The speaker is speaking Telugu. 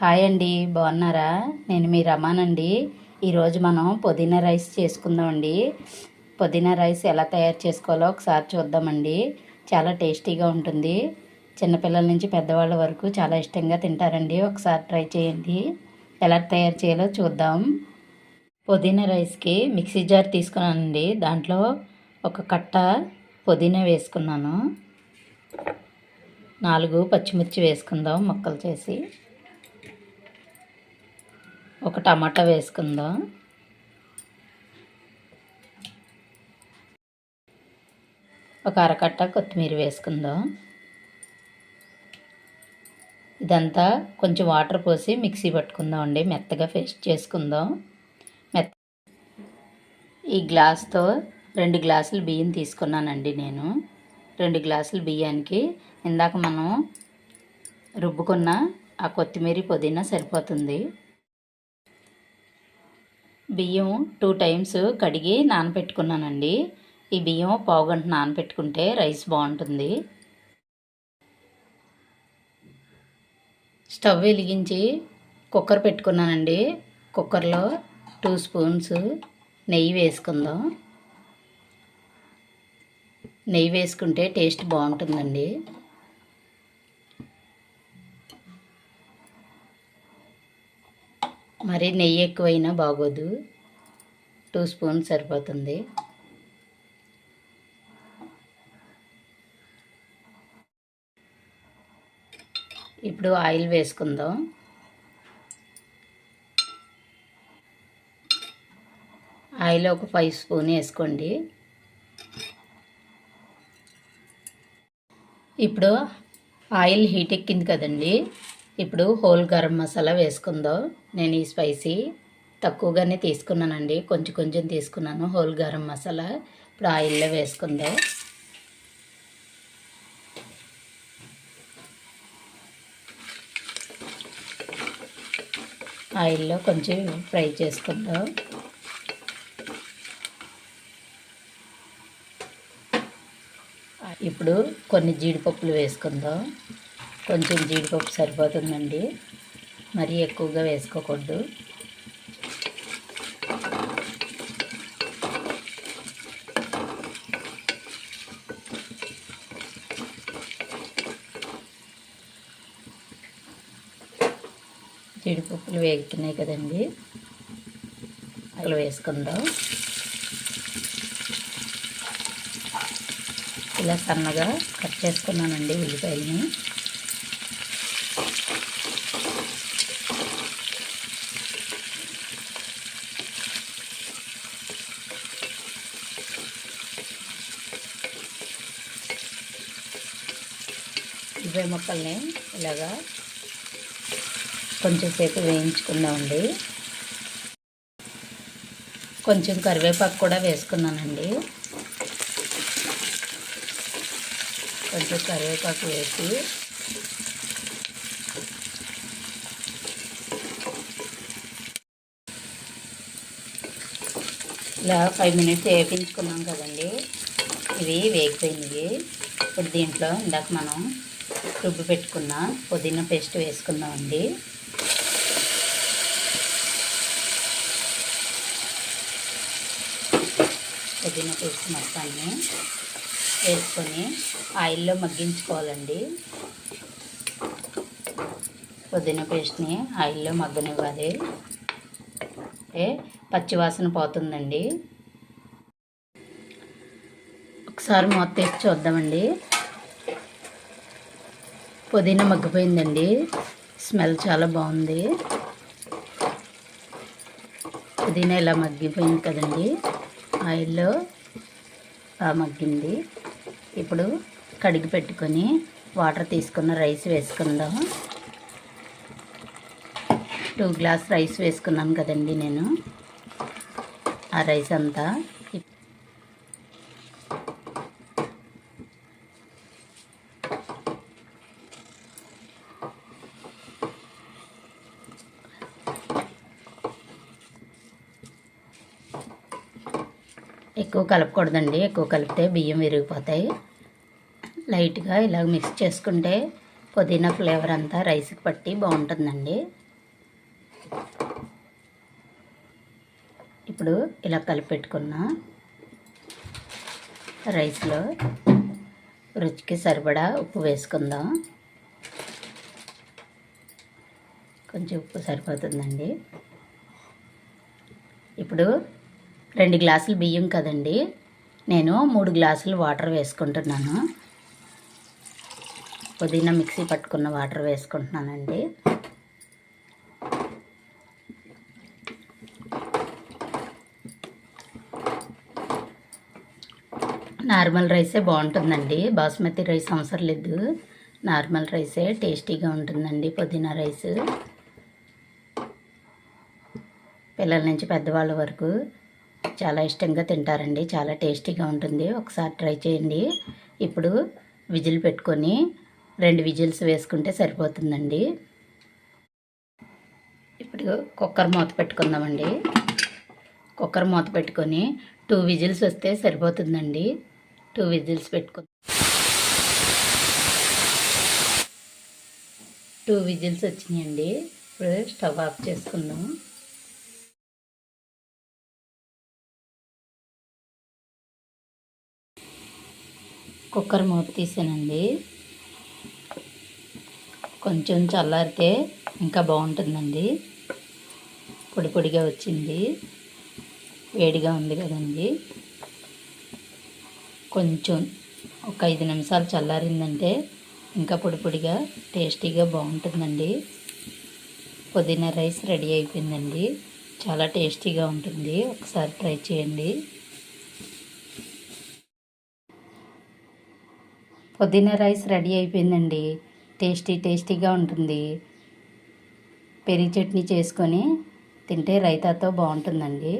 హాయ్ అండి బాగున్నారా? నేను మీ రమానండి. ఈరోజు మనం పుదీనా రైస్ చేసుకుందామండి. పుదీనా రైస్ ఎలా తయారు చేసుకోవాలో ఒకసారి చూద్దామండి. చాలా టేస్టీగా ఉంటుంది. చిన్నపిల్లల నుంచి పెద్దవాళ్ళ వరకు చాలా ఇష్టంగా తింటారండి. ఒకసారి ట్రై చేయండి. ఎలా తయారు చేయాలో చూద్దాం. పుదీనా రైస్కి మిక్సీ జార్ తీసుకున్నానండి. దాంట్లో ఒక కట్ట పుదీనా వేసుకున్నాను. నాలుగు పచ్చిమిర్చి వేసుకుందాం ముక్కలు చేసి. ఒక టమాటా వేసుకుందాం. ఒక అరకట్ట కొత్తిమీర వేసుకుందాం. ఇదంతా కొంచెం వాటర్ పోసి మిక్సీ పట్టుకుందాం అండి. మెత్తగా పేస్ట్ చేసుకుందాం. మెత్త ఈ గ్లాస్తో రెండు గ్లాసులు బియ్యం తీసుకున్నానండి నేను. రెండు గ్లాసులు బియ్యానికి ఇందాక మనం రుబ్బుకున్న ఆ కొత్తిమీర పుదీనా సరిపోతుంది. బియ్యం టూ టైమ్స్ కడిగి నానబెట్టుకున్నానండి ఈ బియ్యం పావు గంట నానబెట్టుకుంటే రైస్ బాగుంటుంది. స్టవ్ వెలిగించి కుక్కర్ పెట్టుకున్నానండి. కుక్కర్లో టూ స్పూన్స్ నెయ్యి వేసుకుందాం. నెయ్యి వేసుకుంటే టేస్ట్ బాగుంటుందండి. మరి నెయ్యి ఎక్కువైనా బాగోదు. టూ స్పూన్ సరిపోతుంది. ఇప్పుడు ఆయిల్ వేసుకుందాం. ఆయిల్ ఒక ఫైవ్ స్పూన్ వేసుకోండి. ఇప్పుడు ఆయిల్ హీట్ ఎక్కింది కదండి. ఇప్పుడు హోల్ గరం మసాలా వేసుకుందో నేను ఈ స్పైసీ తక్కువగానే తీసుకున్నానండి. కొంచెం కొంచెం తీసుకున్నాను హోల్ గరం మసాలా. ఇప్పుడు ఆయిల్లో వేసుకుందాం. ఆయిల్లో కొంచెం ఫ్రై చేసుకుందాం. ఇప్పుడు కొన్ని జీడిపప్పులు వేసుకుందాం. కొంచెం జీడిపప్పు సరిపోతుందండి. మరీ ఎక్కువగా వేసుకోకూడదు. జీడిపప్పులు వేగుతున్నాయి కదండి. అలా వేసుకుందాం. ఇలా సన్నగా కట్ చేసుకున్నానండి ఉల్లిపాయలని. ఉల్లిపాయ ముక్కల్ని ఇలాగా కొంచెం సేపు వేయించుకుందామండి. కొంచెం కరివేపాకు కూడా వేసుకున్నానండి. కొంచెం కరివేపాకు వేసి ఇలా ఫైవ్ మినిట్స్ వేపించుకున్నాం కదండి. ఇవి వేగిపోయినవి ఇప్పుడు దీంట్లో ఇందాక మనం రుబ్బు పెట్టుకున్న. పుదీనా పేస్ట్ వేసుకుందామండి పుదీనా పేస్ట్ మొత్తాన్ని వేసుకొని ఆయిల్లో మగ్గించుకోవాలండి. పుదీనా పేస్ట్ని ఆయిల్లో మగ్గనివ్వాలి. అంటే పచ్చివాసన పోతుందండి. ఒకసారి మూత తీసి చూద్దామండి. పుదీనా మగ్గిపోయిందండి. స్మెల్ చాలా బాగుంది. పుదీనా ఇలా మగ్గిపోయింది కదండి. ఆయిల్లో బాగా మగ్గింది. ఇప్పుడు కడిగి పెట్టుకొని వాటర్ తీసుకున్న రైస్ వేసుకుందాం. టూ గ్లాస్ రైస్ వేసుకున్నాను కదండి నేను. ఆ రైస్ అంతా ఎక్కువ కలపకూడదండి. ఎక్కువ కలిపితే బియ్యం విరిగిపోతాయి. లైట్గా ఇలా మిక్స్ చేసుకుంటే పుదీనా ఫ్లేవర్ అంతా రైస్కి పట్టి బాగుంటుందండి. ఇప్పుడు ఇలా కలిపి పెట్టుకున్న రైస్లో రుచికి సరిపడా ఉప్పు వేసుకుందాం. కొంచెం ఉప్పు సరిపోతుందండి. ఇప్పుడు రెండు గ్లాసులు బియ్యం కదండి. నేను మూడు గ్లాసులు వాటర్ వేసుకుంటున్నాను. పుదీనా మిక్సీ పట్టుకున్న వాటర్ వేసుకుంటున్నానండి. నార్మల్ రైసే బాగుంటుందండి. బాస్మతి రైస్ అవసరం లేదు. నార్మల్ రైసే టేస్టీగా ఉంటుందండి పుదీనా రైస్. పిల్లల నుంచి పెద్దవాళ్ళ వరకు చాలా ఇష్టంగా తింటారండి. చాలా టేస్టీగా ఉంటుంది. ఒకసారి ట్రై చేయండి. ఇప్పుడు విజిల్ పెట్టుకొని రెండు విజిల్స్ వేసుకుంటే సరిపోతుందండి. ఇప్పుడు కుక్కర్ మూత పెట్టుకుందామండి. కుక్కర్ మూత పెట్టుకొని టూ విజిల్స్ వస్తే సరిపోతుందండి. టూ విజిల్స్ పెట్టుకుందాం టూ విజిల్స్ వచ్చినాయండి. ఇప్పుడు స్టవ్ ఆఫ్ చేసుకుందాం. కుక్కర్ మూత తీసానండి. కొంచెం చల్లారితే ఇంకా బాగుంటుందండి. పొడి పొడిగా వచ్చింది. వేడిగా ఉంది కదండి. కొంచెం ఒక ఐదు నిమిషాలు చల్లారిందంటే ఇంకా పొడి పొడిగా టేస్టీగా బాగుంటుందండి. పుదీనా రైస్ రెడీ అయిపోయిందండి. చాలా టేస్టీగా ఉంటుంది. ఒకసారి ట్రై చేయండి. పుదీనా రైస్ రెడీ అయిపోయిందండి. టేస్టీ టేస్టీగా ఉంటుంది. పెరుగు చట్నీ చేసుకొని తింటే రైతాతో బాగుంటుందండి.